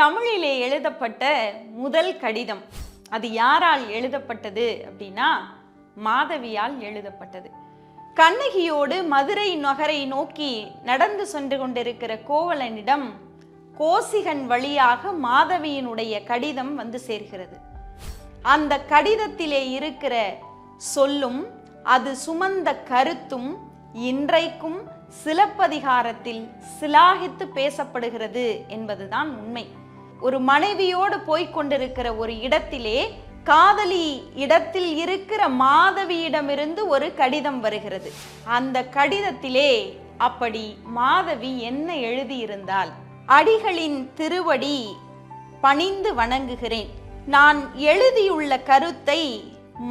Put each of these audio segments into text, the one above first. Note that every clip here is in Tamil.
தமிழிலே எழுதப்பட்ட முதல் கடிதம். அது யாரால் எழுதப்பட்டது அப்படின்னா மாதவியால் எழுதப்பட்டது. கண்ணகியோடு மதுரை நகரை நோக்கி நடந்து சென்று கொண்டிருக்கிற கோவலனிடம் கோசிகன் வழியாக மாதவியினுடைய கடிதம் வந்து சேர்கிறது. அந்த கடிதத்திலே இருக்கிற சொல்லும் அது சுமந்த கருத்தும் இன்றைக்கும் சிலப்பதிகாரத்தில் சிலாகித்து பேசப்படுகிறது என்பதுதான் உண்மை. ஒரு மனைவியோடு போய் கொண்டிருக்கிற ஒரு இடத்திலே காதலி இடத்தில் இருக்கிற மாதவியிடமிருந்து ஒரு கடிதம் வருகிறது. அந்த கடிதத்திலே அப்படி மாதவி என்ன எழுதியிருந்தால் அடிகளின் திருவடி பணிந்து வணங்குகிறேன். நான் எழுதியுள்ள கருத்தை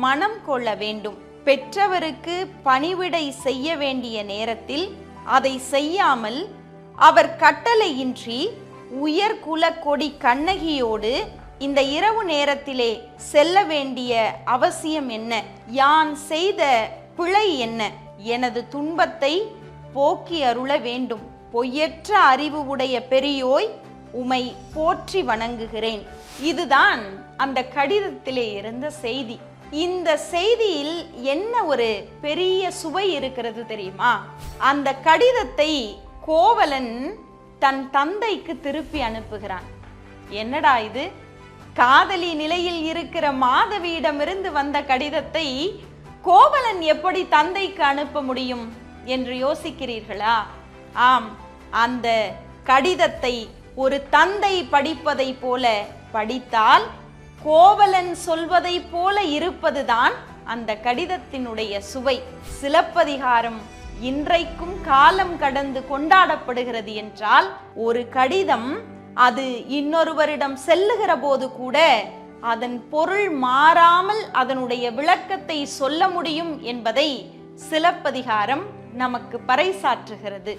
மனம் கொள்ள வேண்டும். பெற்றவருக்கு பணிவிடை செய்ய வேண்டிய நேரத்தில் அதை செய்யாமல் அவர் கட்டளையின்றி உயர்குல கொடி கண்ணகியோடு இந்த இரவு நேரத்திலே செல்ல வேண்டிய அவசியம் என்ன? யான் செய்த பிழை என்ன? எனது துன்பத்தை போக்கி அருள வேண்டும். பொய்யற்ற அறிவு உடைய பெரியோய் உமை போற்றி வணங்குகிறேன். இதுதான் அந்த கடிதத்திலே இருந்த செய்தி. இந்த செய்தியில் என்ன ஒரு பெரிய சுவை இருக்கிறது தெரியுமா? அந்த கடிதத்தை கோவலன் தன் தந்தைக்கு திருப்பி அனுப்புகிறான். என்னடா இது? காதலி நிலையில் இருக்கிற மாதவியிடமிருந்து வந்த கடிதத்தை கோவலன் எப்படி தந்தைக்கு அனுப்ப முடியும் என்று யோசிக்கிறீர்களா? ஆம் அந்த கடிதத்தை ஒரு தந்தை படிப்பதைப் போல படித்தால் கோவலன் சொல்வதைப் போல இருப்பதுதான் அந்த கடிதத்தினுடைய சுவை. சிலப்பதிகாரம் இன்றைக்கும் காலம் கடந்து கொண்டாடப்படுகிறது என்றால் ஒரு கடிதம் அது இன்னொருவரிடம் செல்லுகிற போது கூட அதன் பொருள் மாறாமல் அதனுடைய விளக்கத்தை சொல்ல முடியும் என்பதை சிலப்பதிகாரம் நமக்கு பறைசாற்றுகிறது.